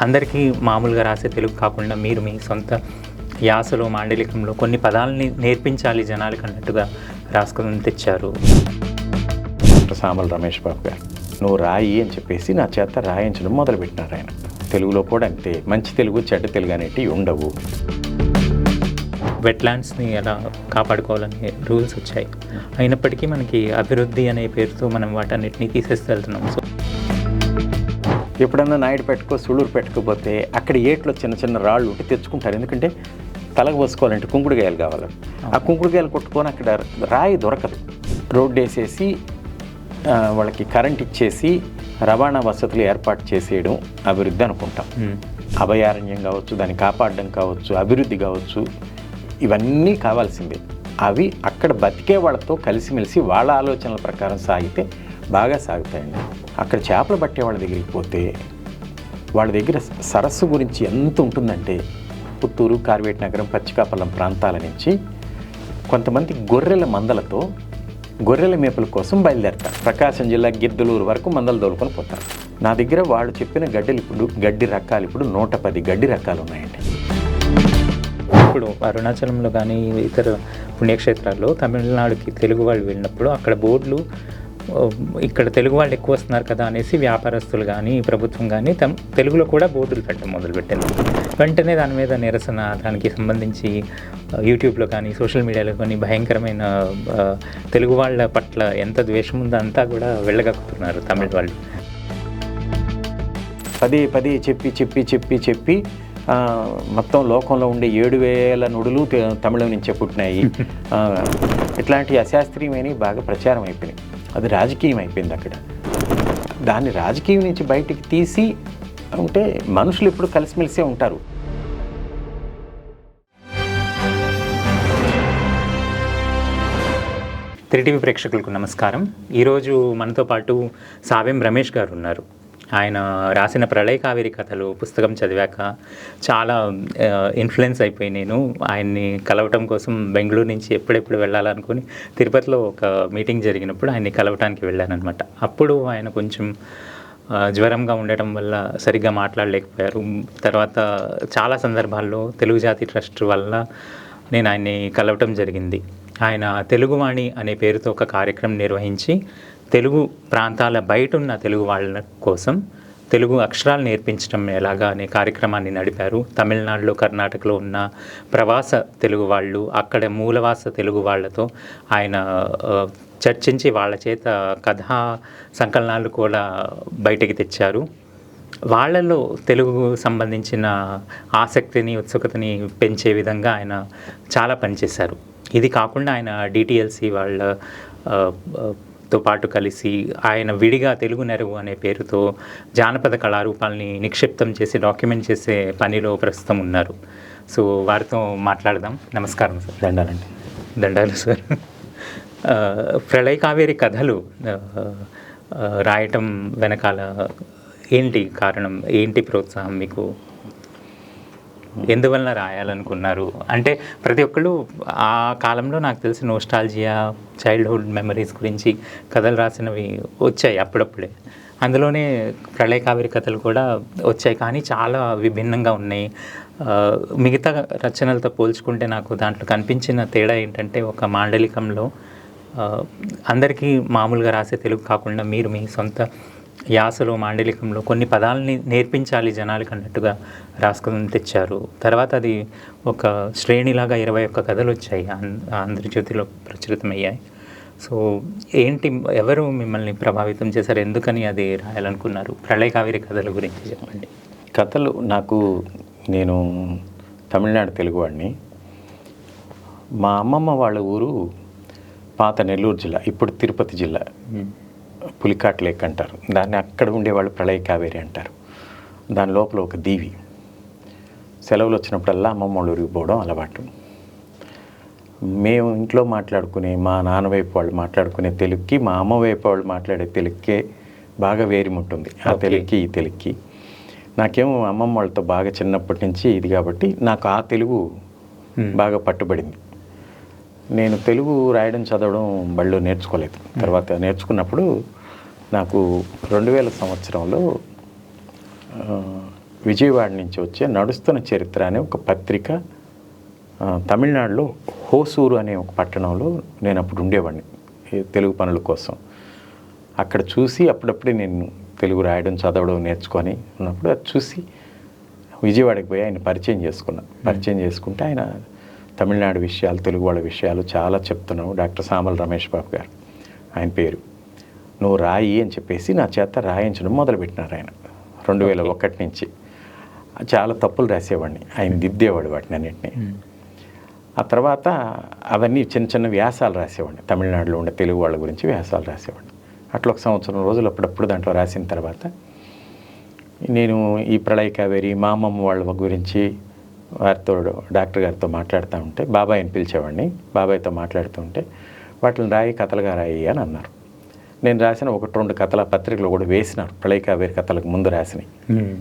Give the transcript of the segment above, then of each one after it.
అందరికీ మామూలుగా రాసే తెలుగు కాకుండా మీరు మీ సొంత యాసలో మాండలికంలో కొన్ని పదాలని నేర్పించాలి జనాలకు అన్నట్టుగా రాసుకొని తెచ్చారు. సామల రమేష్ బాబు గారు నువ్వు రాయి అని చెప్పేసి నా చేత రాయించడం మొదలుపెట్టినారు ఆయన. తెలుగులో కూడా అంతే మంచి తెలుగు చెడ్డ తెలుగు అనేటివి ఉండవు. వెట్లాండ్స్ని ఎలా కాపాడుకోవాలనే రూల్స్ వచ్చాయి. అయినప్పటికీ మనకి అభివృద్ధి అనే పేరుతో మనం వాటన్నిటిని తీసేసి వెళ్తున్నాం. సో ఎప్పుడన్నా నాయుడు పెట్టుకో సుళూరు పెట్టుకోపోతే అక్కడ ఏట్లో చిన్న చిన్న రాళ్ళు ఉంటే తెచ్చుకుంటారు. ఎందుకంటే తలకు పోసుకోవాలంటే కుంకుడుగాయలు కావాలి. ఆ కుంకుడుగాయలు కొట్టుకొని అక్కడ రాయి దొరకదు. రోడ్డు వేసేసి వాళ్ళకి కరెంట్ ఇచ్చేసి రవాణా వసతులు ఏర్పాటు చేసేయడం అభివృద్ధి అనుకుంటాం. అభయారణ్యం కావచ్చు దాన్ని కాపాడడం కావచ్చు అభివృద్ధి కావచ్చు ఇవన్నీ కావాల్సిందే. అవి అక్కడ బతికే వాళ్ళతో కలిసిమెలిసి వాళ్ళ ఆలోచనల ప్రకారం సాగితే బాగా సాగుతాయండి. అక్కడ చేపలు పట్టే వాళ్ళ దగ్గరికి పోతే వాళ్ళ దగ్గర సరస్సు గురించి ఎంత ఉంటుందంటే పుత్తూరు కార్వేట్ నగరం పచ్చికాపల్లం ప్రాంతాల నుంచి కొంతమంది గొర్రెల మందలతో గొర్రెల మేపుల కోసం బయలుదేరతారు. ప్రకాశం జిల్లా గిద్దలూరు వరకు మందలు దోలుకొని పోతారు. నా దగ్గర వాళ్ళు చెప్పిన గడ్డలు ఇప్పుడు గడ్డి రకాలు ఇప్పుడు నూట పది గడ్డి రకాలు ఉన్నాయండి. ఇప్పుడు అరుణాచలంలో కానీ ఇతర పుణ్యక్షేత్రాల్లో తమిళనాడుకి తెలుగు వాళ్ళు వెళ్ళినప్పుడు అక్కడ బోర్డులు ఇక్కడ తెలుగు వాళ్ళు ఎక్కువ వస్తున్నారు కదా అనేసి వ్యాపారస్తులు కానీ ప్రభుత్వం కానీ తమ తెలుగులో కూడా బోర్డులు పెట్టడం మొదలుపెట్టింది వెంటనే దాని మీద నిరసన దానికి సంబంధించి యూట్యూబ్లో కానీ సోషల్ మీడియాలో కానీ భయంకరమైన తెలుగు వాళ్ళ పట్ల ఎంత ద్వేషం ఉందో అంతా కూడా వెళ్ళగక్కుతున్నారు తమిళ వాళ్ళు. పదే పదే చెప్పి చెప్పి చెప్పి చెప్పి మొత్తం లోకంలో ఉండే ఏడు వేల నుడులు తమిళం నుంచే పుట్టినాయి. ఇట్లాంటి అశాస్త్రీయమైనవి బాగా ప్రచారం అయిపోయినాయి. అది రాజకీయం అయిపోయింది అక్కడ. దాన్ని రాజకీయం నుంచి బయటికి తీసి ఉంటే మనుషులు ఎప్పుడు కలిసిమెలిసే ఉంటారు. త్రిటీవీ ప్రేక్షకులకు నమస్కారం. ఈరోజు మనతో పాటు సావ్యం రమేష్ గారు ఉన్నారు. ఆయన రాసిన ప్రళయ కావేరి కథలు పుస్తకం చదివాక చాలా ఇన్ఫ్లుయెన్స్ అయిపోయి నేను ఆయన్ని కలవటం కోసం బెంగళూరు నుంచి ఎప్పుడెప్పుడు వెళ్ళాలనుకుని తిరుపతిలో ఒక మీటింగ్ జరిగినప్పుడు ఆయన్ని కలవటానికి వెళ్ళానమాట అప్పుడు ఆయన కొంచెం జ్వరంగా ఉండటం వల్ల సరిగ్గా మాట్లాడలేకపోయారు. తర్వాత చాలా సందర్భాల్లో తెలుగు జాతి ట్రస్ట్ వల్ల నేను ఆయన్ని కలవటం జరిగింది. ఆయన తెలుగువాణి అనే పేరుతో ఒక కార్యక్రమం నిర్వహించి తెలుగు ప్రాంతాల బయట ఉన్న తెలుగు వాళ్ళ కోసం తెలుగు అక్షరాలు నేర్పించడం ఎలాగా అనే కార్యక్రమాన్ని నడిపారు. తమిళనాడులో కర్ణాటకలో ఉన్న ప్రవాస తెలుగు వాళ్ళు అక్కడ మూలవాస తెలుగు వాళ్ళతో ఆయన చర్చించి వాళ్ళ చేత కథా సంకలనాలు కూడా బయటికి తెచ్చారు. వాళ్ళలో తెలుగు సంబంధించిన ఆసక్తిని ఉత్సుకతని పెంచే విధంగా ఆయన చాలా పనిచేశారు. ఇది కాకుండా ఆయన డిటిఎల్సి వాళ్ళ తో పాటు కలిసి ఆయన విడిగా తెలుగు నెరవు అనే పేరుతో జానపద కళారూపాలని నిక్షిప్తం చేసి డాక్యుమెంట్ చేసే పనిలో ప్రస్తుతం ఉన్నారు. సో వారితో మాట్లాడదాం. నమస్కారం సార్. దండాలండి. దండాలు సార్. ప్రళయ కావేరి కథలు రాయటం వెనకాల ఏంటి కారణం? ఏంటి ప్రోత్సాహం మీకు? ఎందువలన రాయాలనుకున్నారు? అంటే ప్రతి ఒక్కళ్ళు ఆ కాలంలో నాకు తెలిసి నోస్టాలజియా చైల్డ్హుడ్ మెమరీస్ గురించి కథలు రాసినవి వచ్చాయి అప్పుడప్పుడే. అందులోనే ప్రళయ కావేరి కథలు కూడా వచ్చాయి. కానీ చాలా విభిన్నంగా ఉన్నాయి. మిగతా రచనలతో పోల్చుకుంటే నాకు దాంట్లో కనిపించిన తేడా ఏంటంటే ఒక మాండలికంలో అందరికీ మామూలుగా రాసే తెలుగు కాకుండా మీరు మీ సొంత యాసలో మాండలికంలో కొన్ని పదాలని నేర్పించాలి జనాలకు అన్నట్టుగా రాసుకొని తెచ్చారు. తర్వాత అది ఒక శ్రేణిలాగా ఇరవై ఒక్క కథలు వచ్చాయి ఆంధ్రజ్యోతిలో ప్రచురితమయ్యాయి. సో ఏంటి ఎవరు మిమ్మల్ని ప్రభావితం చేశారు? ఎందుకని అది రాయాలనుకున్నారు? ప్రళయ కావేరి కథల గురించి చెప్పండి. కథలు నాకు నేను తమిళనాడు తెలుగువాడిని. మా అమ్మమ్మ వాళ్ళ ఊరు పాత నెల్లూరు జిల్లా ఇప్పుడు తిరుపతి జిల్లా. పులికాట్ లేక్ అంటారు. దాన్ని అక్కడ ఉండేవాళ్ళు ప్రళయ కావేరి అంటారు. దాని లోపల ఒక దీవి. సెలవులు వచ్చినప్పుడల్లా అమ్మమ్మ వాళ్ళ ఊరికి పోవడం అలవాటు. మేము ఇంట్లో మాట్లాడుకునే మా నాన్న వైపు వాళ్ళు మాట్లాడుకునే తెలుగుకి మా అమ్మ వైపు వాళ్ళు మాట్లాడే తెలుగుకే బాగా వేరిముంటుంది ఆ. తెలుగుకి ఈ తెలుగుకి నాకేమో అమ్మమ్మ వాళ్ళతో బాగా చిన్నప్పటి నుంచి ఇది కాబట్టి నాకు ఆ తెలుగు. బాగా పట్టుబడింది. నేను తెలుగు రాయడం చదవడం బళ్ళు నేర్చుకోలేదు. తర్వాత నేర్చుకున్నప్పుడు నాకు రెండు వేల సంవత్సరంలో విజయవాడ నుంచి వచ్చే నడుస్తున్న చరిత్ర అనే ఒక పత్రిక తమిళనాడులో హోసూరు అనే ఒక పట్టణంలో నేను అప్పుడు ఉండేవాడిని తెలుగు పనుల కోసం. అక్కడ చూసి అప్పుడప్పుడే నేను తెలుగు రాయడం చదవడం నేర్చుకొని ఉన్నప్పుడు అది చూసి విజయవాడకి పోయి ఆయన పరిచయం చేసుకున్నా. పరిచయం చేసుకుంటే ఆయన తమిళనాడు విషయాలు తెలుగు వాళ్ళ విషయాలు చాలా చెప్తున్నావు. డాక్టర్ సామల రమేష్ బాబు గారు ఆయన పేరు. నువ్వు రాయి అని చెప్పేసి నా చేత రాయించడం మొదలుపెట్టినారు ఆయన. రెండు వేల ఒకటి నుంచి. చాలా తప్పులు రాసేవాడిని. ఆయన దిద్దేవాడు వాటిని అన్నింటినీ. ఆ తర్వాత అవన్నీ చిన్న చిన్న వ్యాసాలు రాసేవాడిని. తమిళనాడులో ఉండే తెలుగు వాళ్ళ గురించి వ్యాసాలు రాసేవాడిని. అట్లా ఒక సంవత్సరం రోజులు అప్పుడప్పుడు దాంట్లో రాసిన తర్వాత నేను ఈ ప్రళయ కావేరి మా అమ్మమ్మ వాళ్ళ గురించి వారితో డాక్టర్ గారితో మాట్లాడుతూ ఉంటే బాబాయ్ని పిలిచేవాడిని. బాబాయ్తో మాట్లాడుతూ ఉంటే వాటిని రాయి కథలుగా రాయి అని అన్నారు. నేను రాసిన ఒకటి రెండు కథల పత్రికలు కూడా వేసినారు. ప్రళయ కావేరి కథలకు ముందు రాసినాయి మ్మ్.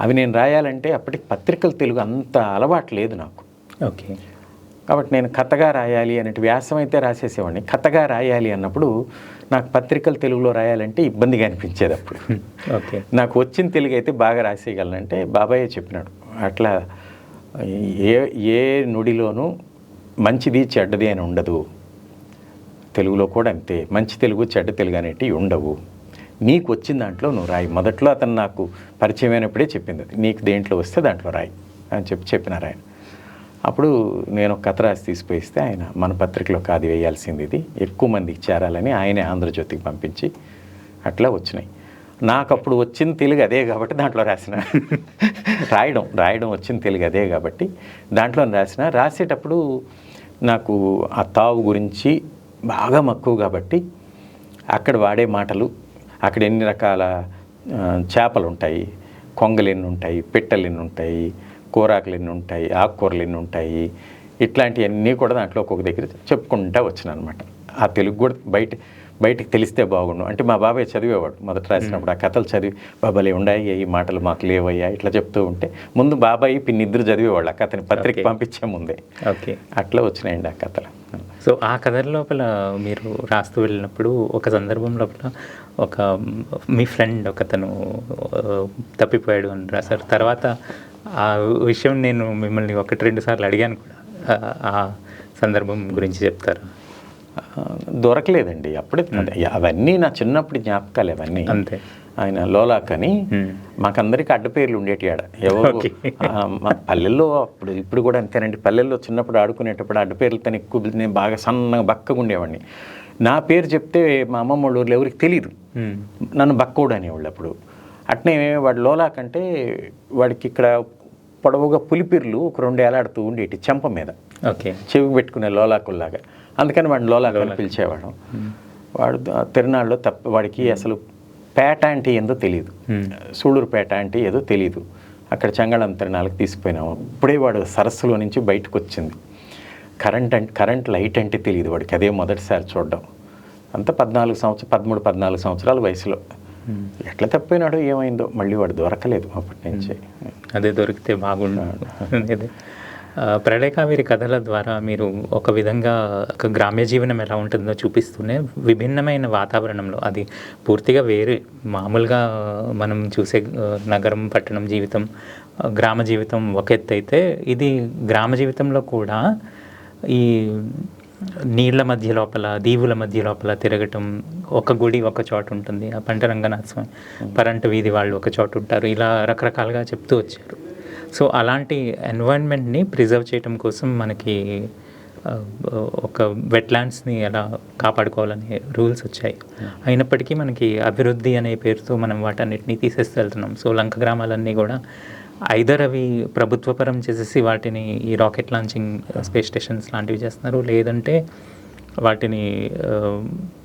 అవి నేను రాయాలంటే అప్పటికి పత్రికలు తెలుగు అంత అలవాటు లేదు నాకు. ఓకే. కాబట్టి నేను కథగా రాయాలి అనేటి వ్యాసం అయితే రాసేసేవాడిని. కథగా రాయాలి అన్నప్పుడు నాకు పత్రికలు తెలుగులో రాయాలంటే ఇబ్బందిగా అనిపించేది అప్పుడు. ఓకే. నాకు వచ్చిన తెలుగు అయితే బాగా రాసేయగలనంటే బాబాయే చెప్పినాడు. అట్లా ఏ ఏ నుడిలోనూ మంచిది చెడ్డది అని ఉండదు. తెలుగులో కూడా అంతే. మంచి తెలుగు చెడ్డ తెలుగు అనేటివి ఉండవు. నీకు వచ్చిన దాంట్లో నువ్వు రాయి. మొదట్లో అతను నాకు పరిచయం అయినప్పుడే చెప్పింది. నీకు దేంట్లో వస్తే దాంట్లో రాయి అని చెప్పి చెప్పినారు ఆయన. అప్పుడు నేను ఒక కథ రాసి తీసిపోయిస్తే ఆయన మన పత్రికలో కాది వేయాల్సింది ఇది. ఎక్కువ మందికి చేరాలని ఆయనే ఆంధ్రజ్యోతికి పంపించి అట్లా వచ్చినాయి. నాకు అప్పుడు వచ్చిన తెలుగు అదే కాబట్టి దాంట్లో రాసిన. రాయడం రాయడం వచ్చిన తెలుగు అదే కాబట్టి దాంట్లో రాసిన. రాసేటప్పుడు నాకు ఆ తావు గురించి బాగా మక్కువ కాబట్టి అక్కడ వాడే మాటలు అక్కడ ఎన్ని రకాల చేపలు ఉంటాయి కొంగలు ఎన్ని ఉంటాయి పిట్టలు ఎన్ని ఉంటాయి కూరాకులు ఎన్ని ఉంటాయి ఆకుకూరలు ఎన్ని ఉంటాయి ఇట్లాంటివన్నీ కూడా దాంట్లో ఒక్కొక్క దగ్గర చెప్పుకుంటా వచ్చిన అనమాట ఆ తెలుగు కూడా బయట బయటికి తెలిస్తే బాగుండు. అంటే మా బాబాయ్ చదివేవాడు మొదట రాసినప్పుడు. ఆ కథలు చదివి బాబాలే ఉండాయి ఈ మాటలు మాకు లేవయ్యా ఇట్లా చెప్తూ ఉంటే ముందు బాబాయ్ పిన్ని ఇద్దరు చదివేవాళ్ళు. ఆ కథని పత్రిక. పంపించే ముందే. ఓకే. అట్లా వచ్చినాయండి ఆ కథలు. సో ఆ కథల లోపల మీరు రాస్తూ వెళ్ళినప్పుడు ఒక సందర్భం లోపల ఒక మీ ఫ్రెండ్ ఒకతను తప్పిపోయాడు అని రాశారు. తర్వాత ఆ విషయం నేను మిమ్మల్ని ఒకటి రెండు సార్లు అడిగాను కూడా. ఆ- సందర్భం గురించి చెప్తారా? దొరకలేదండి. అప్పుడే అవన్నీ నా చిన్నప్పుడు జ్ఞాపకాలు అవన్నీ. అంతే. ఆయన లోలాక్ అని. మాకందరికి అడ్డ పేర్లు ఉండేటి ఆడ. ఎవరు మా పల్లెల్లో అప్పుడు ఇప్పుడు కూడా అంతేనండి. పల్లెల్లో చిన్నప్పుడు ఆడుకునేటప్పుడు అడ్డ పేర్లతో ఎక్కువ నేను బాగా సన్నగా బక్కగా ఉండేవాడిని. నా పేరు చెప్తే మా అమ్మమ్మ వాళ్ళ ఊర్లో ఎవరికి తెలియదు. నన్ను బక్కోడు అనేవాళ్ళు అప్పుడు. అట్నే వాడు లోలాక్ అంటే వాడికి ఇక్కడ పొడవుగా పులిపిర్లు ఒక రెండు ఏలాడుతూ ఉండేటి చెంప మీద. ఓకే. చెవికి పెట్టుకునే లోలాకుల్లాగా అందుకని వాడిని లోలాకు అని పిలిచేవాడు వాడు తిరునాళ్ళలో తప్ప వాడికి అసలు పేట అంటే ఏందో తెలియదు. సూళ్ళూరు పేట అంటే ఏదో తెలియదు అక్కడ చంగళం తిరణాలకు తీసుకుపోయినాము ఇప్పుడే వాడు సరస్సులో నుంచి బయటకు వచ్చింది. కరెంట్ అంటే కరెంట్ లైట్ అంటే తెలియదు వాడికి. అదే మొదటిసారి చూడడం. అంత పద్నాలుగు సంవత్సరం పదమూడు పద్నాలుగు సంవత్సరాల వయసులో. ఎట్లా తప్పినాడో ఏమైందో మళ్ళీ వాడు దొరకలేదు అప్పటి నుంచి. అదే దొరికితే బాగుండు. అదే ఆ, ప్రళయ కావేరి కథల ద్వారా మీరు ఒక విధంగా ఒక గ్రామ్య జీవనం ఎలా ఉంటుందో చూపిస్తూనే విభిన్నమైన వాతావరణంలో అది పూర్తిగా వేరే మామూలుగా మనం చూసే నగరం పట్టణం జీవితం గ్రామ జీవితం ఒక ఎత్తు అయితే ఇది గ్రామ జీవితంలో కూడా ఈ నీళ్ళ మధ్య లోపల దీవుల మధ్య లోపల తిరగటం ఒక గుడి ఒక చోట ఉంటుంది. ఆ పంట రంగనాథ స్వామి పరంట వీధి వాళ్ళు ఒక చోట ఉంటారు. ఇలా రకరకాలుగా చెప్తూ వచ్చారు. సో అలాంటి ఎన్వైరన్మెంట్ని ప్రిజర్వ్ చేయటం కోసం మనకి ఒక వెట్లాండ్స్ని ఎలా కాపాడుకోవాలనే రూల్స్ వచ్చాయి. అయినప్పటికీ మనకి అభివృద్ధి అనే పేరుతో మనం వాటన్నిటిని తీసేస్తూ వెళ్తున్నాం సో లంక గ్రామాలన్నీ కూడా ఐదర్ అవి ప్రభుత్వపరం చేసేసి వాటిని ఈ రాకెట్ లాంచింగ్ స్పేస్ స్టేషన్స్ లాంటివి చేస్తున్నారు లేదంటే వాటిని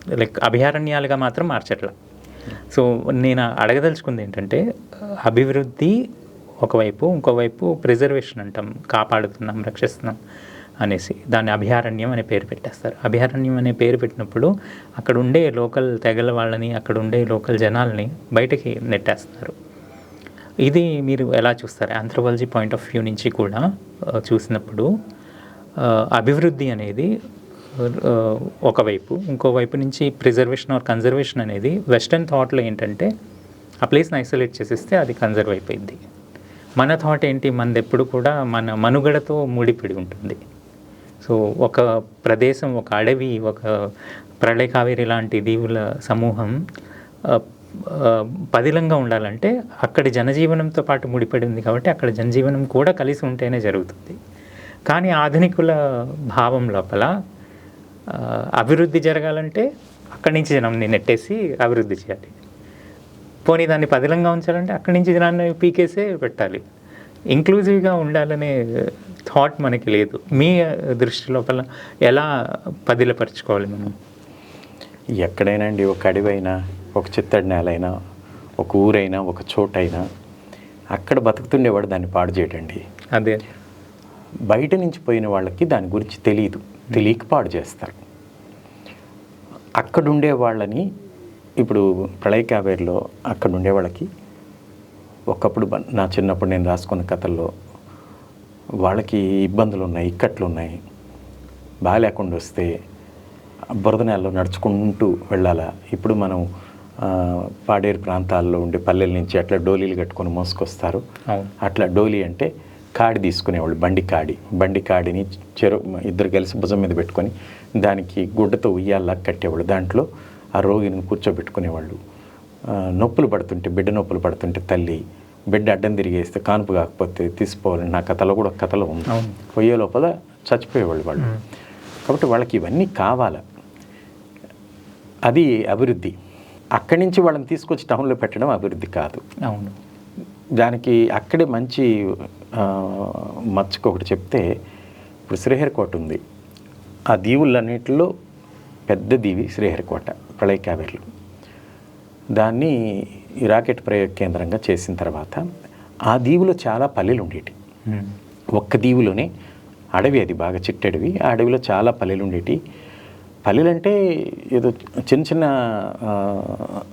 లైక్ అభయారణ్యాలుగా మాత్రం మార్చట్లా. సో నేను అడగదలుచుకుంది ఏంటంటే అభివృద్ధి ఒకవైపు ఇంకోవైపు ప్రిజర్వేషన్ అంటాం కాపాడుతున్నాం రక్షిస్తున్నాం అనేసి. దాన్ని అభయారణ్యం అనే పేరు పెట్టేస్తారు. అభయారణ్యం అనే పేరు పెట్టినప్పుడు అక్కడ ఉండే లోకల్ తెగల వాళ్ళని అక్కడ ఉండే లోకల్ జనాల్ని బయటకి నెట్టేస్తారు. ఇది మీరు ఎలా చూస్తారు? ఆంథ్రోపాలజీ పాయింట్ ఆఫ్ వ్యూ నుంచి కూడా చూసినప్పుడు అభివృద్ధి అనేది ఒకవైపు ఇంకోవైపు నుంచి ప్రిజర్వేషన్ ఆర్ కన్జర్వేషన్ అనేది వెస్టర్న్ థాట్లో ఏంటంటే ఆ ప్లేస్ని ఐసోలేట్ చేసేస్తే అది కన్జర్వ్ అయిపోయింది. మన థాట్ ఏంటి? మనది ఎప్పుడు కూడా మన మనుగడతో ముడిపడి ఉంటుంది. సో ఒక ప్రదేశం ఒక అడవి ఒక ప్రళయ కావేరి లాంటి దీవుల సమూహం పదిలంగా ఉండాలంటే అక్కడి జనజీవనంతో పాటు ముడిపడి ఉంది కాబట్టి అక్కడ జనజీవనం కూడా కలిసి ఉంటేనే జరుగుతుంది. కానీ ఆధునికుల భావం లోపల అభివృద్ధి జరగాలంటే అక్కడి నుంచి జనంని నెట్టేసి అభివృద్ధి చేయాలి. పోనీ దాన్ని పదిలంగా ఉంచాలంటే అక్కడి నుంచి జనాన్ని పీకేసే పెట్టాలి. ఇంక్లూజివ్గా ఉండాలనే థాట్ మనకి లేదు. మీ దృష్టి లోపల ఎలా పదిలపరచుకోవాలి మనం? ఎక్కడైనా అండి ఒక అడవైనా ఒక చిత్తడి నేలైనా ఒక ఊరైనా ఒక చోటైనా అక్కడ బతుకుతుండేవాడు దాన్ని పాడు చేయడండి. అదే. బయట నుంచి పోయిన వాళ్ళకి దాని గురించి తెలియదు తెలియక పాడు చేస్తారు. అక్కడుండే వాళ్ళని ఇప్పుడు ప్రళయ కావేరిలో అక్కడ ఉండే వాళ్ళకి ఒకప్పుడు నా చిన్నప్పుడు నేను రాసుకున్న కథల్లో వాళ్ళకి ఇబ్బందులు ఉన్నాయి ఇక్కట్లు ఉన్నాయి బాగాలేకుండా వస్తే బురద నేలలో నడుచుకుంటూ వెళ్ళాలా? ఇప్పుడు మనం పాడేరు ప్రాంతాల్లో ఉండే పల్లెల నుంచి అట్లా డోలీలు కట్టుకొని మోసుకొస్తారు. అట్లా డోలీ అంటే కాడి తీసుకునేవాళ్ళు బండి కాడి. బండి కాడిని చెరు ఇద్దరు కలిసి భుజం మీద పెట్టుకొని దానికి గుడ్డతో ఉయ్యాలా కట్టేవాళ్ళు. దాంట్లో ఆ రోగిని కూర్చోబెట్టుకునేవాళ్ళు. నొప్పులు పడుతుంటే బిడ్డ నొప్పులు పడుతుంటే తల్లి బిడ్డ అడ్డం తిరిగేస్తే కానుపు కాకపోతే తీసిపోవాలని నా కథలో కూడా ఒక కథలో ఉంది. పోయే లోపల చచ్చిపోయేవాళ్ళు వాళ్ళు. కాబట్టి వాళ్ళకి ఇవన్నీ కావాలి. అది అభివృద్ధి. అక్కడి నుంచి వాళ్ళని తీసుకొచ్చి టౌన్లో పెట్టడం అభివృద్ధి కాదు. అవును. దానికి అక్కడే మంచి ఆ, మచ్చుకు ఒకటి చెప్తే ఇప్పుడు శ్రీహరికోట ఉంది. ఆ దీవులన్నిటిలో పెద్ద దీవి శ్రీహరికోట. ప్రళయ కావేరిలో దాన్ని రాకెట్ ప్రయోగ కేంద్రంగా చేసిన తర్వాత ఆ దీవులో చాలా పల్లెలు ఉండేటి. ఒక్క దీవులోనే అడవి అది బాగా చిట్టడవి. ఆ అడవిలో చాలా పల్లెలు ఉండేటి. పల్లెలు అంటే ఏదో చిన్న చిన్న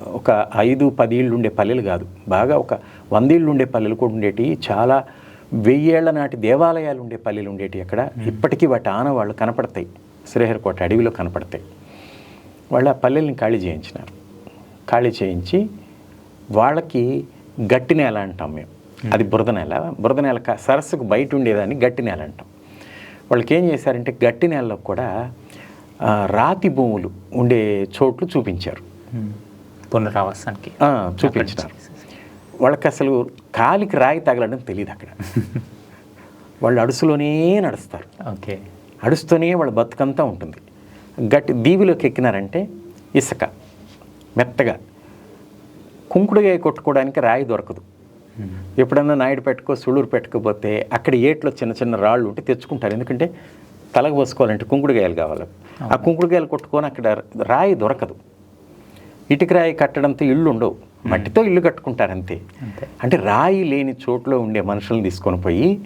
ఒక ఐదు పది ఇళ్ళు ఉండే పల్లెలు కాదు. బాగా ఒక వంద ఇళ్ళు ఉండే పల్లెలు కూడా ఉండేటి. చాలా వెయ్యేళ్ళ నాటి దేవాలయాలు ఉండే పల్లెలు ఉండేటి అక్కడ. ఇప్పటికీ వాటి ఆనవాళ్ళు కనపడతాయి. శ్రీహరికోట అడవిలో కనపడతాయి. వాళ్ళు ఆ పల్లెల్ని ఖాళీ చేయించినారు. ఖాళీ చేయించి వాళ్ళకి గట్టి నేల అంటాం మేము. అది బురద నేల. బురద నేల సరస్సుకు బయట ఉండేదాన్ని గట్టి నేల అంటాం. వాళ్ళకి ఏం చేశారంటే గట్టి నేలలో కూడా రాతి భూములు ఉండే చోట్లు చూపించారు. పునరావాసానికి. చూపించినారు. వాళ్ళకి అసలు కాలికి రాయి తగలడం తెలియదు అక్కడ. వాళ్ళు అడుసులోనే నడుస్తారు. ఓకే. అడుస్తూనే వాళ్ళ బతుకంతా ఉంటుంది. గట్టి దీవిలోకి ఎక్కినారంటే ఇసుక. మెత్తగా. కుంకుడుగాయ కొట్టుకోవడానికి రాయి దొరకదు. ఎప్పుడన్నా నాయుడు పెట్టుకో సుళ్ళూరు పెట్టుకోపోతే అక్కడ ఏట్లో చిన్న చిన్న రాళ్ళు ఉంటే తెచ్చుకుంటారు. ఎందుకంటే తలకు పోసుకోవాలంటే కుంకుడుగాయలు కావాలి. ఆ కుంకుడుగాయలు కొట్టుకొని అక్కడ రాయి దొరకదు. ఇటుక రాయి కట్టడంతో ఇళ్ళు ఉండవు. మట్టితో ఇల్లు కట్టుకుంటారు అంతే. అంతే అంటే రాయి లేని చోట్లో ఉండే మనుషులను తీసుకొని పోయి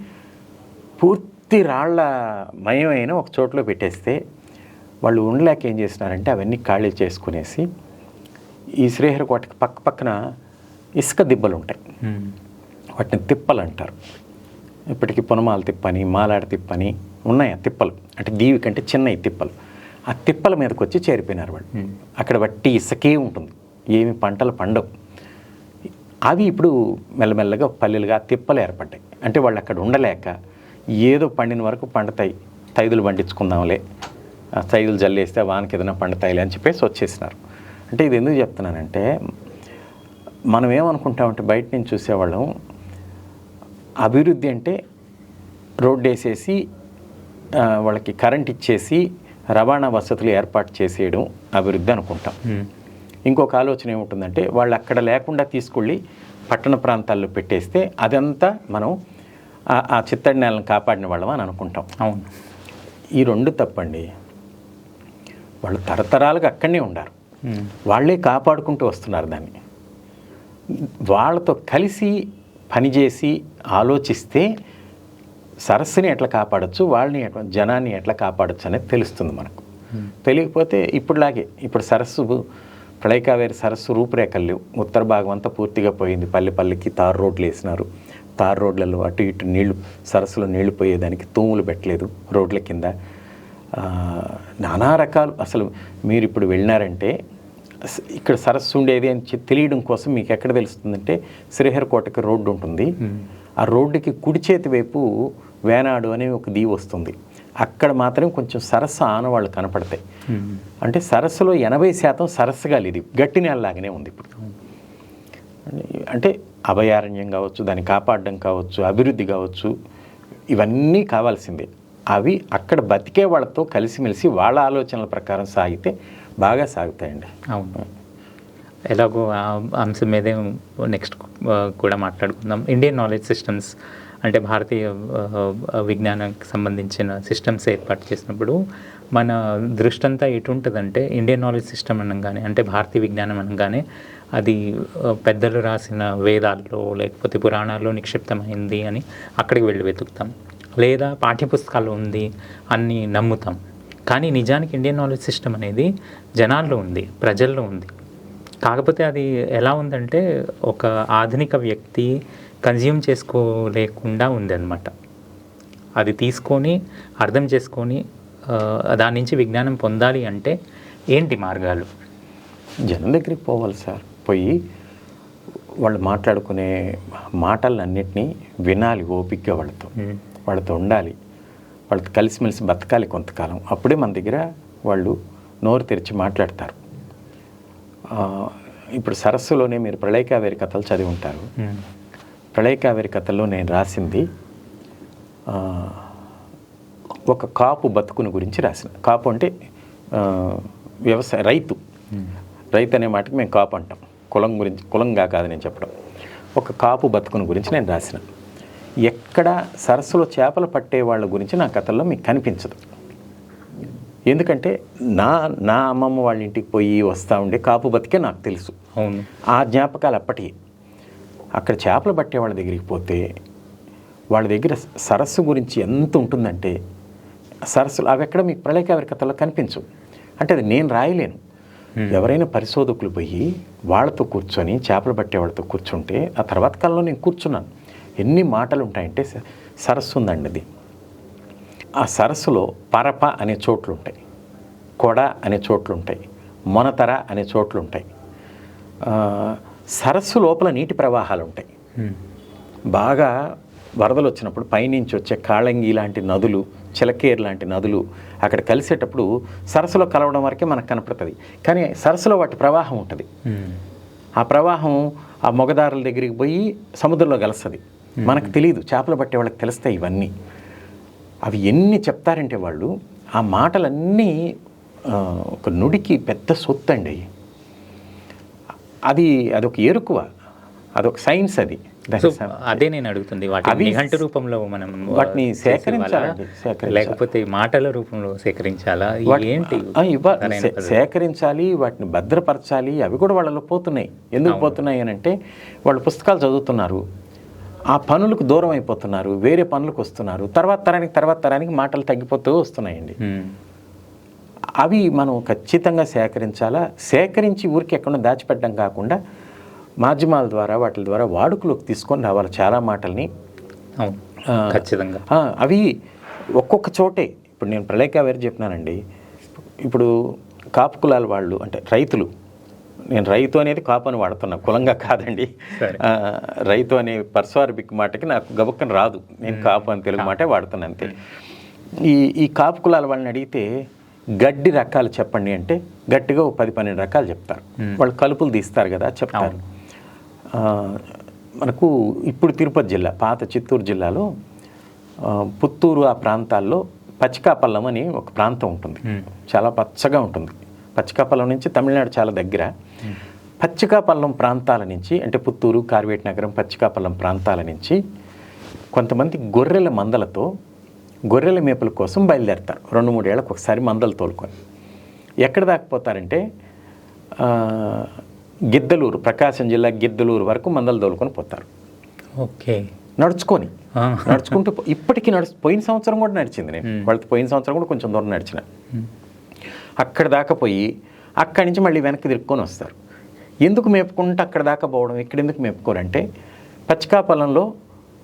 పూర్తి రాళ్ళ మయమైన ఒక చోట్లో పెట్టేస్తే వాళ్ళు ఉండలేక ఏం చేసినారంటే అవన్నీ ఖాళీ చేసుకునేసి ఈ శ్రీహరికోటకి పక్క పక్కన ఇసుక దిబ్బలు ఉంటాయి. ఉమ్. వాటిని తిప్పలు అంటారు. ఇప్పటికీ పొనమాల తిప్పని మాలాడ తిప్పని ఉన్నాయి ఆ తిప్పలు. అంటే దీవి కంటే చిన్న ఈ తిప్పలు. ఆ తిప్పల మీదకి వచ్చి చేరిపోయినారు వాళ్ళు. Hmm. అక్కడ బట్టి ఇసుకే ఉంటుంది. ఏమి పంటలు పండవు. అవి ఇప్పుడు మెల్లమెల్లగా పల్లెలుగా తిప్పలు ఏర్పడ్డాయి. అంటే వాళ్ళు అక్కడ ఉండలేక ఏదో పండిన వరకు పండుతాయి. తైదులు పండించుకుందాంలే. తైదులు జల్లేస్తే వానికి ఏదైనా పండుతాయిలే అని చెప్పేసి వచ్చేసినారు. అంటే ఇది ఎందుకు చెప్తున్నానంటే మనం ఏమనుకుంటామంటే బయట నుంచి చూసేవాళ్ళం అభివృద్ధి అంటే రోడ్డు వేసేసి వాళ్ళకి కరెంట్ ఇచ్చేసి రవాణా వసతులు ఏర్పాటు చేసేయడం అభివృద్ధి అనుకుంటాం. ఇంకొక ఆలోచన ఏముంటుందంటే వాళ్ళు అక్కడ లేకుండా తీసుకెళ్ళి పట్టణ ప్రాంతాల్లో పెట్టేస్తే అదంతా మనం ఆ- ఆ చిత్తడి నేలను కాపాడిన వాళ్ళం అని అనుకుంటాం. అవును. ఈ రెండు తప్పండి. వాళ్ళు తరతరాలుగా అక్కడనే ఉండారు. వాళ్ళే కాపాడుకుంటూ వస్తున్నారు దాన్ని. వాళ్ళతో కలిసి పనిచేసి ఆలోచిస్తే సరస్సుని ఎట్లా కాపాడొచ్చు వాళ్ళని ఎట్లా జనాన్ని ఎట్లా కాపాడొచ్చు అనేది తెలుస్తుంది మనకు. తెలియకపోతే ఇప్పుడులాగే ఇప్పుడు సరస్సు ప్రళయ కావేరి సరస్సు రూపురేఖలు లేవు. ఉత్తర భాగం అంతా పూర్తిగా పోయింది. పల్లె పల్లెకి తారు రోడ్లు వేసినారు. తారు రోడ్లలో అటు ఇటు నీళ్ళు సరస్సులో నీళ్ళు పోయేదానికి తూములు పెట్టలేదు రోడ్ల కింద. నానా రకాలు. అసలు మీరు ఇప్పుడు వెళ్ళినారంటే ఇక్కడ సరస్సు ఉండేది అని చెప్పి తెలియడం కోసం మీకు ఎక్కడ తెలుస్తుందంటే శ్రీహరికోటకి రోడ్డు ఉంటుంది. ఆ రోడ్డుకి కుడి చేతి వైపు వేనాడు అనే ఒక దీవి వస్తుంది. అక్కడ మాత్రం కొంచెం సరస్సు ఆనవాళ్ళు కనపడతాయి. అంటే సరస్సులో ఎనభై శాతం సరస్సుగా లేదు గట్టి నేలలాగానే ఉంది ఇప్పుడు. అంటే అభయారణ్యం కావచ్చు దాన్ని కాపాడడం కావచ్చు అభివృద్ధి కావచ్చు ఇవన్నీ కావాల్సిందే. అవి అక్కడ బతికే వాళ్ళతో కలిసిమెలిసి వాళ్ళ ఆలోచనల ప్రకారం సాగితే బాగా సాగుతాయండి. అవును. ఎలాగో ఆ అంశం మీదే నెక్స్ట్ కూడా మాట్లాడుకుందాం. ఇండియన్ నాలెడ్జ్ సిస్టమ్స్ అంటే భారతీయ విజ్ఞానానికి సంబంధించిన సిస్టమ్స్ ఏర్పాటు చేసినప్పుడు మన దృష్టి అంతా ఇండియన్ నాలెడ్జ్ సిస్టమ్ అనగానే అంటే భారతీయ విజ్ఞానం అనగానే అది పెద్దలు రాసిన వేదాల్లో లేకపోతే పురాణాల్లో నిక్షిప్తమైంది అని అక్కడికి వెళ్ళి వెతుకుతాం. లేదా పాఠ్యపుస్తకాలు ఉంది అన్ని నమ్ముతాం. కానీ నిజానికి ఇండియన్ నాలెడ్జ్ సిస్టమ్ అనేది జనాల్లో ఉంది ప్రజల్లో ఉంది. కాకపోతే అది ఎలా ఉందంటే ఒక ఆధునిక వ్యక్తి కన్జ్యూమ్ చేసుకోలేకుండా ఉందన్నమాట. అది తీసుకొని అర్థం చేసుకొని దాని నుంచి విజ్ఞానం పొందాలి అంటే ఏంటి మార్గాలు? జనం దగ్గరికి పోవాలి సార్. పోయి వాళ్ళు మాట్లాడుకునే మాటలన్నిటినీ వినాలి ఓపికగా వాళ్ళతో. వాళ్ళతో ఉండాలి. వాళ్ళతో కలిసిమెలిసి బతకాలి కొంతకాలం. అప్పుడే మన దగ్గర వాళ్ళు నోరు తెరిచి మాట్లాడతారు. ఇప్పుడు సరస్సులోనే మీరు ప్రళయకావేరి కథలు చదివి ఉంటారు. ప్రళయకావేరి కథల్లో నేను రాసింది ఒక కాపు బతుకుని గురించి రాసిన. కాపు అంటే వ్యవసాయ రైతు. రైతు అనే మాటకి మేము కాపు అంటాం. కులం గురించి కులంగా కాదు నేను చెప్పడం. ఒక కాపు బతుకుని గురించి నేను రాసిన. ఎక్కడ సరస్సులో చేపలు పట్టే వాళ్ళ గురించి నా కథల్లో మీకు కనిపించదు. ఎందుకంటే నా నా అమ్మమ్మ వాళ్ళ ఇంటికి పోయి వస్తూ ఉండే కాపు బతికే నాకు తెలుసు. అవును. ఆ జ్ఞాపకాలు అప్పటివి అక్కడ చేపలు పట్టే వాళ్ళ దగ్గరికి పోతే వాళ్ళ దగ్గర సరస్సు గురించి ఎంత ఉంటుందంటే సరస్సులు అవి ఎక్కడ మీకు ప్రళయకావరి కథలో కనిపించవు. అంటే అది నేను రాయలేను. ఎవరైనా పరిశోధకులు పోయి వాళ్ళతో కూర్చొని చేపలు పట్టే వాళ్ళతో కూర్చుంటే ఆ తర్వాత కాలంలో నేను కూర్చున్నాను. ఎన్ని మాటలు ఉంటాయంటే సరస్సు ఉందండి అది ఆ సరస్సులో పరప అనే చోట్లు ఉంటాయి కొడ అనే చోట్లు ఉంటాయి మొనతర అనే చోట్లు ఉంటాయి సరస్సు లోపల నీటి ప్రవాహాలు ఉంటాయి. బాగా వరదలు వచ్చినప్పుడు పైనుంచి వచ్చే కాళంగి లాంటి నదులు చిలకేరు లాంటి నదులు అక్కడ కలిసేటప్పుడు సరస్సులో కలవడం వరకే మనకు కనపడుతుంది. కానీ సరస్సులో వాటి ప్రవాహం ఉంటుంది. ఆ ప్రవాహం ఆ మొగదారుల దగ్గరికి పోయి సముద్రంలో కలుస్తుంది మనకు తెలియదు చేపలు పట్టే వాళ్ళకి తెలుస్తాయి ఇవన్నీ అవి ఎన్ని చెప్తారంటే వాళ్ళు ఆ మాటలన్నీ ఒక నుడికి పెద్ద సొత్తు అండి. అది అదొక ఎరుకువ అదొక సైన్స్ అది అదే నేను అడుగుతుంది వాటి నిఘంటు రూపంలో మనం వాటిని? సేకరించాలి. లేకపోతే మాటల రూపంలో సేకరించాలా ఏంటి? సేకరించాలి వాటిని భద్రపరచాలి అవి కూడా వాళ్ళలో పోతున్నాయి ఎందుకు పోతున్నాయి అని అంటే వాళ్ళు పుస్తకాలు చదువుతున్నారు ఆ పనులకు దూరం అయిపోతున్నారు వేరే పనులకు వస్తున్నారు. తర్వాత తరానికి తర్వాత తరానికి మాటలు తగ్గిపోతూ వస్తున్నాయండి. అవి మనం ఖచ్చితంగా సేకరించాలా? సేకరించి ఊరికి ఎక్కడ దాచిపెట్టడం కాకుండా మాధ్యమాల ద్వారా వాటి ద్వారా వాడుకలోకి తీసుకొని రావాలి చాలా మాటల్ని. ఖచ్చితంగా. అవి ఒక్కొక్క చోటే. ఇప్పుడు నేను ప్రళయకావేరి చెప్పినానండి. ఇప్పుడు కాపు కులాల వాళ్ళు అంటే రైతులు నేను రైతు అనేది కాపు అని వాడుతున్నా కులంగా కాదండి. రైతు అనే పర్స్వారబిక్ మాటకి నాకు గబక్కన రాదు. నేను కాపు అని తెలుగు మాటే వాడుతున్నా అంతే. ఈ ఈ కాపు కులాల వాళ్ళని అడిగితే గడ్డి రకాలు చెప్పండి అంటే గట్టిగా ఒక పది పన్నెండు రకాలు చెప్తారు. వాళ్ళు కలుపులు తీస్తారు కదా చెప్తారు. మనకు ఇప్పుడు తిరుపతి జిల్లా పాత చిత్తూరు జిల్లాలో పుత్తూరు ఆ ప్రాంతాల్లో పచ్చికాపల్లం అని ఒక ప్రాంతం ఉంటుంది. చాలా పచ్చగా ఉంటుంది. పచ్చికాపల్లం నుంచి తమిళనాడు చాలా దగ్గర. పచ్చికాపల్లం ప్రాంతాల నుంచి అంటే పుత్తూరు కార్వేటి నగరం పచ్చికాపల్లం ప్రాంతాల నుంచి కొంతమంది గొర్రెల మందలతో గొర్రెల మేపుల కోసం బయలుదేరతారు. రెండు మూడేళ్ళకు ఒకసారి మందలు తోలుకొని. ఎక్కడ దాకపోతారంటే గిద్దలూరు ప్రకాశం జిల్లా గిద్దలూరు వరకు మందలు తోలుకొని పోతారు. ఓకే. నడుచుకొని. నడుచుకుంటూ ఇప్పటికీ నడుచు పోయిన సంవత్సరం కూడా నడిచింది నేను. వాళ్ళతో పోయిన సంవత్సరం కూడా కొంచెం దూరం నడిచిన. అక్కడ దాకా పోయి అక్కడి నుంచి మళ్ళీ వెనక్కి తిరుక్కొని వస్తారు. ఎందుకు మేపుకుంటే అక్కడ దాకా పోవడం? ఇక్కడ ఎందుకు మేపుకోరంటే పచ్చికాపల్లంలో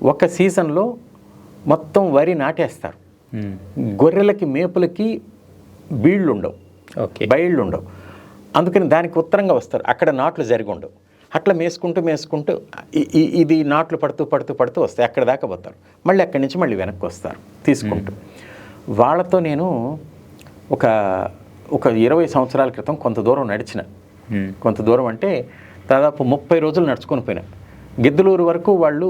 ఒక సీజన్లో మొత్తం వరి నాటేస్తారు. గొర్రెలకి మేపులకి బీళ్ళు ఉండవు. ఓకే. బయళ్ళు ఉండవు. అందుకని దానికి ఉత్తరంగా వస్తారు. అక్కడ నాట్లు జరిగి ఉండవు. అట్లా మేసుకుంటూ మేసుకుంటూ ఇది నాట్లు పడుతూ పడుతూ పడుతూ వస్తాయి. అక్కడ దాకా పోతారు. మళ్ళీ అక్కడి నుంచి మళ్ళీ వెనక్కి వస్తారు తీసుకుంటూ. వాళ్ళతో నేను ఒక ఒక ఇరవై సంవత్సరాల క్రితం కొంత దూరం నడిచిన. కొంత దూరం అంటే దాదాపు ముప్పై రోజులు నడుచుకొని పోయినా. గిద్దలూరు వరకు వాళ్ళు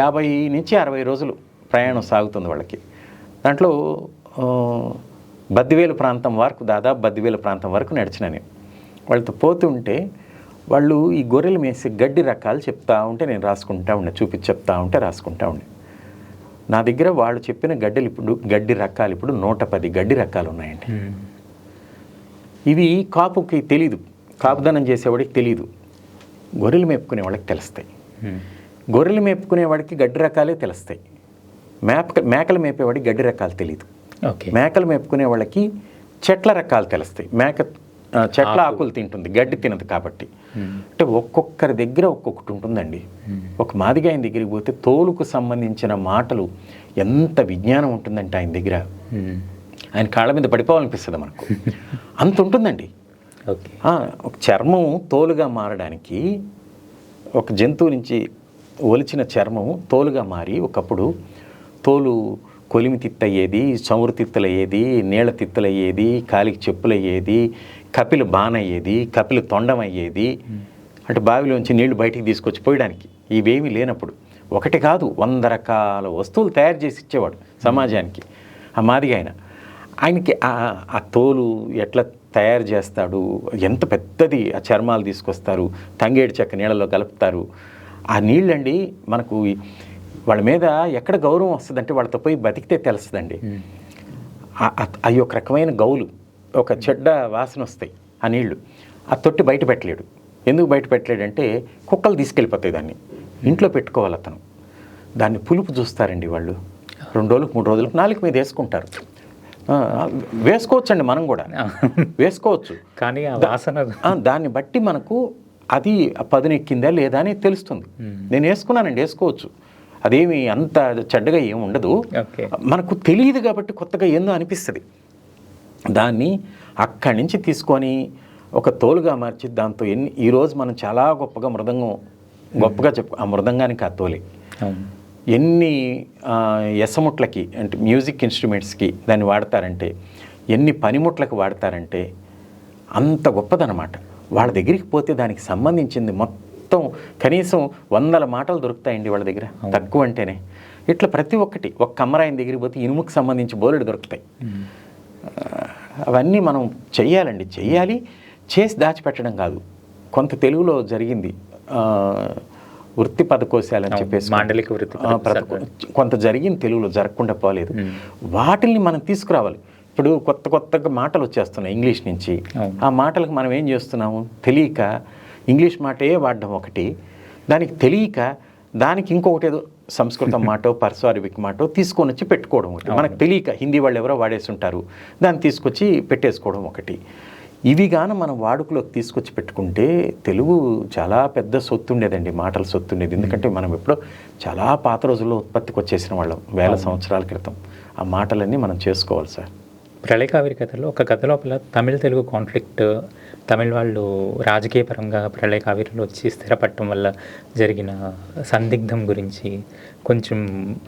యాభై నుంచి అరవై రోజులు ప్రయాణం సాగుతుంది వాళ్ళకి. దాంట్లో బద్దివేలు ప్రాంతం వరకు దాదాపు బద్దివేలు ప్రాంతం వరకు నడిచిన నేను. వాళ్ళతో పోతుంటే వాళ్ళు ఈ గొర్రెలు మేసే గడ్డి రకాలు చెప్తా ఉంటే నేను రాసుకుంటా ఉండే చూపించి చెప్తా ఉంటే రాసుకుంటా ఉండే. నా దగ్గర వాళ్ళు చెప్పిన గడ్డలు ఇప్పుడు గడ్డి రకాలు ఇప్పుడు నూట పది గడ్డి రకాలు ఉన్నాయండి. ఇవి కాపుకి తెలీదు. కాపుదనం చేసేవాడికి తెలీదు. గొర్రెలు మేపుకునే వాళ్ళకి తెలుస్తాయి. గొర్రెలు మేపుకునేవాడికి గడ్డి రకాలే తెలుస్తాయి. మేప మేకలు మేపేవాడికి గడ్డి రకాలు తెలియదు ఓకే. మేకలు మేపుకునే వాళ్ళకి చెట్ల రకాలు తెలుస్తాయి. మేక చెట్ల ఆకులు తింటుంది. గడ్డి తినదు కాబట్టి. అంటే ఒక్కొక్కరి దగ్గర ఒక్కొక్కటి ఉంటుందండి. ఒక మాదిగా ఆయన దగ్గరికి పోతే తోలుకు సంబంధించిన మాటలు ఎంత విజ్ఞానం ఉంటుందంటే ఆయన దగ్గర. ఆయన కాళ్ళ మీద పడిపోవాలనిపిస్తుంది మనకు. అంత ఉంటుందండి. ఒక చర్మం తోలుగా మారడానికి ఒక జంతువు నుంచి ఒలిచిన చర్మం తోలుగా మారి ఒకప్పుడు తోలు కొలిమి తిత్తయ్యేది చమురు తిత్తలయ్యేది నీళ్ళ తిత్తలయ్యేది కాలికి చెప్పులయ్యేది కపిలు బానయ్యేది కపిలు తొండం అయ్యేది అంటే బావిలోంచి నీళ్ళు బయటికి తీసుకొచ్చి పోయడానికి. ఇవేమీ లేనప్పుడు. ఒకటి కాదు వంద రకాల వస్తువులు తయారు చేసి ఇచ్చేవాడు సమాజానికి. ఆ మాదిగా ఆయన. ఆయనకి ఆ ఆ తోలు ఎట్లా తయారు చేస్తాడు? ఎంత పెద్దది ఆ చర్మాలు తీసుకొస్తారు? తంగేడు చెక్క నీళ్ళలో కలుపుతారు. ఆ నీళ్ళండి మనకు వాళ్ళ మీద ఎక్కడ గౌరవం వస్తుందంటే వాళ్ళతో పోయి బతికితే తెలుస్తుందండి. అవి ఒక రకమైన గౌలు ఒక చెడ్డ వాసన వస్తాయి ఆ నీళ్ళు ఆ తొట్టి బయట పెట్టలేడు. ఎందుకు బయట పెట్టలేడంటే కుక్కలు తీసుకెళ్ళిపోతాయి దాన్ని. ఇంట్లో పెట్టుకోవాలి అతను. దాన్ని పులుపు చూస్తారండి వాళ్ళు. రెండు రోజులకు మూడు రోజులకు నాలుగు మీద వేసుకుంటారు. వేసుకోవచ్చండి మనం కూడా. వేసుకోవచ్చు. కానీ ఆ వాసన దాన్ని బట్టి మనకు అది పదునెక్కిందా లేదా అని తెలుస్తుంది. నేను వేసుకున్నానండి వేసుకోవచ్చు. అదేమి అంత చెడ్డగా ఏమి ఉండదు. మనకు తెలియదు కాబట్టి కొత్తగా ఏందో అనిపిస్తుంది. దాన్ని అక్కడి నుంచి తీసుకొని ఒక తోలుగా మార్చి దాంతో ఎన్ని ఈరోజు మనం చాలా గొప్పగా మృదంగం గొప్పగా చెప్పు ఆ మృదంగానికి ఆ తోలి. ఎన్ని ఎసముట్లకి అంటే మ్యూజిక్ ఇన్స్ట్రుమెంట్స్కి దాన్ని వాడతారంటే ఎన్ని పనిముట్లకు వాడతారంటే అంత గొప్పదనమాట వాళ్ళ దగ్గరికి పోతే దానికి సంబంధించింది మొత్తం కనీసం వందల మాటలు దొరుకుతాయండి వాళ్ళ దగ్గర. తక్కువ అంటేనే. ఇట్లా ప్రతి ఒక్కటి ఒక కమ్మరాయన దగ్గరికి పోతే ఇనుముకు సంబంధించి బోలెడు దొరుకుతాయి. అవన్నీ మనం చెయ్యాలండి. చెయ్యాలి చేసి దాచిపెట్టడం కాదు. కొంత తెలుగులో జరిగింది. వృత్తి పదకోశాలని అవును, చెప్పేసి మాండలిక వృత్తి కొంత జరిగింది తెలుగులో జరగకుండా పోలేదు. వాటిల్ని మనం తీసుకురావాలి. ఇప్పుడు కొత్త కొత్తగా మాటలు వచ్చేస్తున్నాయి ఇంగ్లీష్ నుంచి. ఆ మాటలకు మనం ఏం చేస్తున్నాము? తెలియక ఇంగ్లీష్ మాటే వాడడం ఒకటి. దానికి తెలియక దానికి ఇంకొకటి ఏదో సంస్కృతం మాటో పర్స్వారివిక్ మాటో తీసుకొని వచ్చి పెట్టుకోవడం ఒకటి. మనకు తెలియక హిందీ వాళ్ళు ఎవరో వాడేస్తుంటారు దాన్ని తీసుకొచ్చి పెట్టేసుకోవడం ఒకటి. ఇవి గాన మనం వాడుకలోకి తీసుకొచ్చి పెట్టుకుంటే తెలుగు చాలా పెద్ద సొత్తు ఉండేదండి మాటల సొత్తు ఉండేది ఎందుకంటే మనం ఎప్పుడో చాలా పాత రోజుల్లో ఉత్పత్తికి వచ్చేసిన వాళ్ళం వేల సంవత్సరాల క్రితం. ఆ మాటలన్నీ మనం చేసుకోవాలి సార్. ప్రళయ కావేరి కథలో ఒక కథ లోపల తమిళ తెలుగు కాన్ఫ్లిక్ట్ తమిళ వాళ్ళు రాజకీయ పరంగా ప్రళయ కావేరిలో వచ్చి స్థిరపడటం వల్ల జరిగిన సందిగ్ధం గురించి కొంచెం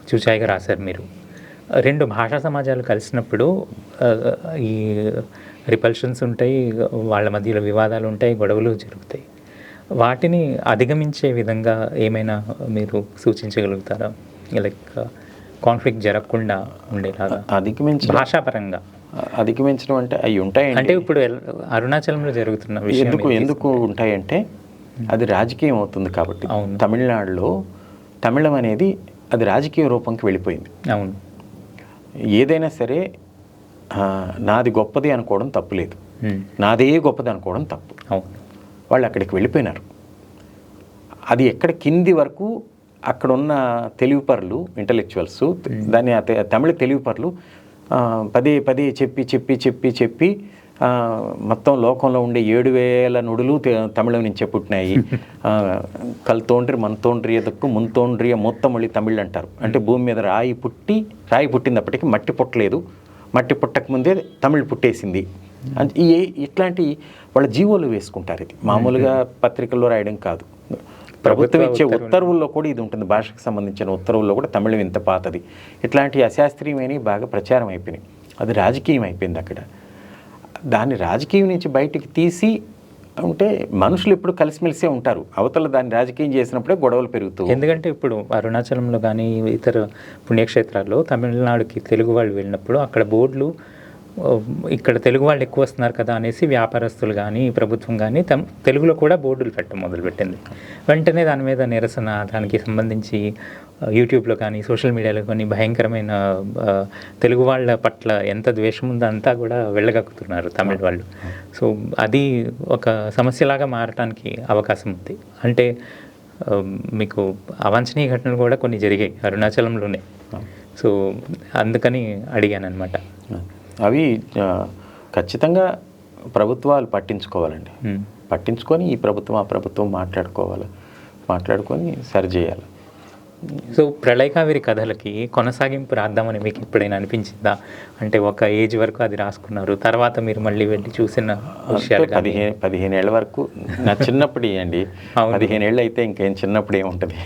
చూచాయిగా రాశారు మీరు. రెండు భాషా సమాజాలు కలిసినప్పుడు ఈ రిపల్షన్స్ ఉంటాయి వాళ్ళ మధ్యలో వివాదాలు ఉంటాయి గొడవలు జరుగుతాయి. వాటిని అధిగమించే విధంగా ఏమైనా మీరు సూచించగలుగుతారా? లైక్ కాన్ఫ్లిక్ట్ జరగకుండా ఉండేలాగా. అధిగమించడం. భాషాపరంగా. అధిగమించడం అంటే అవి ఉంటాయండి. అంటే ఇప్పుడు అరుణాచలంలో జరుగుతున్న విషయం ఎందుకు. ఎందుకు ఉంటాయంటే అది రాజకీయం అవుతుంది కాబట్టి. అవును. తమిళనాడులో తమిళం అనేది అది రాజకీయ రూపంకి వెళ్ళిపోయింది. అవును. ఏదైనా సరే నాది గొప్పది అనుకోవడం తప్పు లేదు నాదే గొప్పది అనుకోవడం తప్పు. అవును. వాళ్ళు అక్కడికి వెళ్ళిపోయినారు. అది ఎక్కడ కింది వరకు అక్కడ ఉన్న తెలివిపరులు ఇంటలెక్చువల్స్ దాన్ని తమిళ తెలివిపరులు పదే పదే చెప్పి చెప్పి చెప్పి చెప్పి మొత్తం లోకంలో ఉండే ఏడు వేల నుడులు తమిళం నుంచే పుట్టినాయి. కల్ తోండ్రి మన తోండ్రియ దక్కు మున్ తోండ్రియ మొత్తమొళి తమిళ్ అంటారు. అంటే భూమి మీద రాయి పుట్టి రాయి పుట్టినప్పటికీ మట్టి పుట్టలేదు. మట్టి పుట్టక ముందే తమిళ్ పుట్టేసింది. ఈ ఇట్లాంటి వాళ్ళ జీవోలు వేసుకుంటారు ఇది. మామూలుగా పత్రికల్లో రాయడం కాదు. ప్రభుత్వం ఇచ్చే ఉత్తర్వుల్లో కూడా ఇది ఉంటుంది. భాషకు సంబంధించిన ఉత్తర్వుల్లో కూడా తమిళం ఇంత పాతది. ఇట్లాంటి అశాస్త్రీయమైన బాగా ప్రచారం అయిపోయినాయి. అది రాజకీయం అయిపోయింది అక్కడ. దాన్ని రాజకీయం నుంచి బయటికి తీసి ఉంటే మనుషులు ఎప్పుడు కలిసిమెలిసే ఉంటారు. అవతల దాన్ని రాజకీయం చేసినప్పుడే గొడవలు పెరుగుతూ ఎందుకంటే ఇప్పుడు అరుణాచలంలో కానీ ఇతర పుణ్యక్షేత్రాల్లో తమిళనాడుకి తెలుగు వాళ్ళు వెళ్ళినప్పుడు అక్కడ బోర్డులు ఇక్కడ తెలుగు వాళ్ళు ఎక్కువ వస్తున్నారు కదా అనేసి వ్యాపారస్తులు కానీ ప్రభుత్వం కానీ తమ తెలుగులో కూడా బోర్డులు పెట్టడం మొదలుపెట్టింది. వెంటనే దాని మీద నిరసన దానికి సంబంధించి యూట్యూబ్లో కానీ సోషల్ మీడియాలో కానీ భయంకరమైన తెలుగు వాళ్ళ పట్ల ఎంత ద్వేషం ఉందో అంతా కూడా వెళ్ళగక్కుతున్నారు తమిళ వాళ్ళు. సో అది ఒక సమస్యలాగా మారటానికి అవకాశం ఉంది. అంటే మీకు అవాంఛనీయ ఘటనలు కూడా కొన్ని జరిగాయి అరుణాచలంలోనే. సో అందుకని అడిగాను అనమాట అవి ఖచ్చితంగా ప్రభుత్వాలు పట్టించుకోవాలండి. పట్టించుకొని ఈ ప్రభుత్వం ఆ ప్రభుత్వం మాట్లాడుకోవాలి. మాట్లాడుకొని సరిచేయాలి. సో ప్రళయకావేరి కథలకి కొనసాగింపు రాద్దామని మీకు ఎప్పుడైనా అనిపించిందా? అంటే ఒక ఏజ్ వరకు అది రాసుకున్నారు తర్వాత మీరు మళ్ళీ వెళ్ళి చూసిన విషయాలు పదిహేను పదిహేను ఏళ్ళ వరకు నా చిన్నప్పుడు అండి. పదిహేను ఏళ్ళు అయితే ఇంకేం చిన్నప్పుడు ఏముంటుంది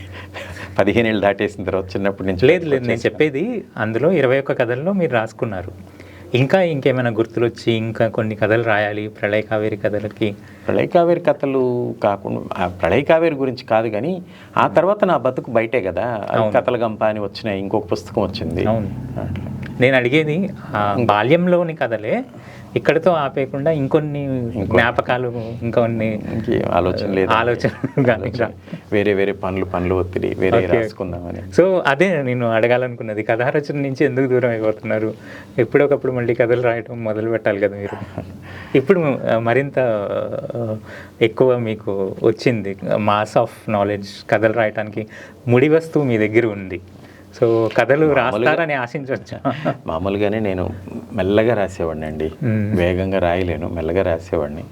పదిహేను ఏళ్ళు దాటేసిన తర్వాత చిన్నప్పటి నుంచి లేదు లేదు నేను చెప్పేది అందులో ఇరవై ఒక్క కథల్లో మీరు రాసుకున్నారు. ఇంకా ఇంకేమైనా గుర్తులు వచ్చి ఇంకా కొన్ని కథలు రాయాలి ప్రళయ కావేరి కథలకి? ప్రళయ కావేరి కథలు కాకుండా ఆ ప్రళయ కావేరి గురించి కాదు కానీ ఆ తర్వాత నా బతుకు బయటే కదా. కథల గంప అని వచ్చినాయి ఇంకొక పుస్తకం వచ్చింది. నేను అడిగేది బాల్యంలోని కథలే ఇక్కడితో ఆపేయకుండా ఇంకొన్ని జ్ఞాపకాలు ఇంకొన్ని ఇంకేం ఆలోచన లేదు. రా- వేరే వేరే పనులు పనులు ఒత్తిడి వేరే. రాసుకుందామని. సో అదే నేను అడగాలనుకున్నది. కథారచన నుంచి ఎందుకు దూరం అయిపోతున్నారు? ఎప్పుడొకప్పుడు మళ్ళీ కథలు రాయటం మొదలు పెట్టాలి కదా మీరు. ఇప్పుడు మరింత ఎక్కువ మీకు వచ్చింది. మాస్ ఆఫ్ నాలెడ్జ్ కథలు రాయటానికి ముడి వస్తువు మీ దగ్గర ఉంది. సో కథలు రాస్తారని ఆశించవచ్చా మామూలుగానే నేను మెల్లగా రాసేవాడిని అండి. వేగంగా రాయలేను మెల్లగా రాసేవాడిని.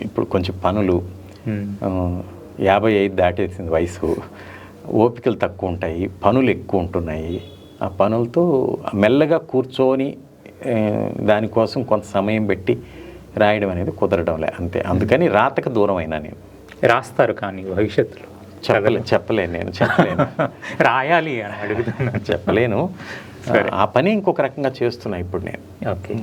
ఇప్పుడు కొంచెం పనులు యాభై ఐదు దాటేసింది వయసు. ఓపికలు తక్కువ ఉంటాయి పనులు ఎక్కువ ఉంటున్నాయి. ఆ పనులతో మెల్లగా కూర్చొని దానికోసం కొంత సమయం పెట్టి రాయడం అనేది కుదరడం లే అంతే. అందుకని రాతకు దూరం అయినా నేను. రాస్తారు కానీ భవిష్యత్తులో. చెప్పలే చెప్పలేను నేను చెప్పలేను. రాయాలి అని అడుగుతున్నాను. చెప్పలేను. ఆ పని ఇంకొక రకంగా చేస్తున్నా ఇప్పుడు నేను. ఓకే.